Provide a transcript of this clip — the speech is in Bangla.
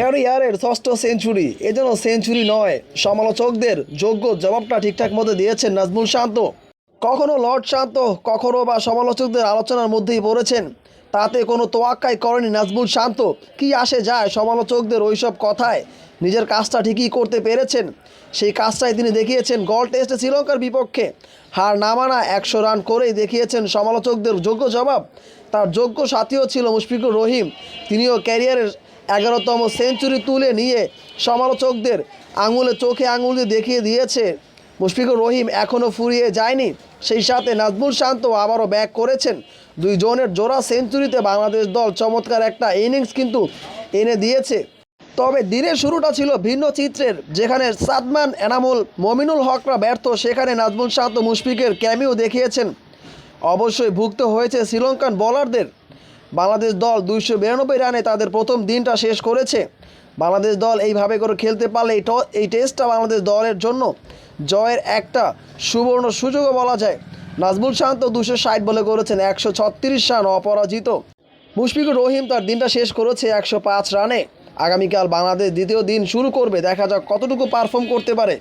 ক্যারিয়ারের ষষ্ঠ সেঞ্চুরি। এজন্য সেঞ্চুরি নয়, সমালোচকদের যোগ্য জবাবটা ঠিকঠাক মতো দিয়েছেন নাজমুল শান্ত। কখনো লর্ড শান্ত, কখনো বা সমালোচকদের আলোচনার মধ্যেই পড়েছেন। তাতে কোনো তোয়াক্কাই করেনি নাজমুল শান্ত। কি আসে যায় সমালোচকদের ওইসব কথায়? নিজের কাজটা ঠিকই করতে পেরেছেন। সেই কাজটাই তিনি দেখিয়েছেন গল টেস্টে শ্রীলঙ্কার বিপক্ষে। হার না মানা একশো রান করেই দেখিয়েছেন সমালোচকদের যোগ্য জবাব। তার যোগ্য সাথীও ছিল মুশফিকুর রহিম। তিনিও ক্যারিয়ারের এগারোতম সেঞ্চুরি তুলে নিয়ে সমালোচকদের আঙুলে চোখে আঙুল দিয়ে দেখিয়ে দিয়েছে মুশফিকুর রহিম এখনও ফুরিয়ে যায়নি। সেই সাথে নাজমুল শান্ত আবারও ব্যাক করেছেন। দুই জনের জোড়া সেঞ্চুরিতে বাংলাদেশ দল চমৎকার একটা ইনিংস কিন্তু এনে দিয়েছে। তবে দিনের শুরুটা ছিল ভিন্ন চিত্রের, যেখানে সাদমান, এনামুল, মমিনুল হকরা ব্যর্থ, সেখানে নাজমুল শান্ত মুশফিকের ক্যামিও দেখিয়েছেন। অবশ্যই ভুগতে হয়েছে শ্রীলঙ্কান বোলারদের বাংলাদেশ দল দুইশো বিরানব্বই রানে তাদের প্রথম দিনটা শেষ করেছে। বাংলাদেশ দল এইভাবে করে খেলতে পারলে এই এই টেস্টটা বাংলাদেশ দলের জন্য জয়ের একটা সুবর্ণ সুযোগও বলা যায়। নাজমুল শান্ত দুশো ষাট বলে করেছেন, একশো ছত্রিশ রান অপরাজিত। মুশফিকুর রহিম তার দিনটা শেষ করেছে একশো পাঁচ রানে। আগামীকাল বাংলাদেশ দ্বিতীয় দিন শুরু করবে, দেখা যাক কতটুকু পারফর্ম করতে পারে।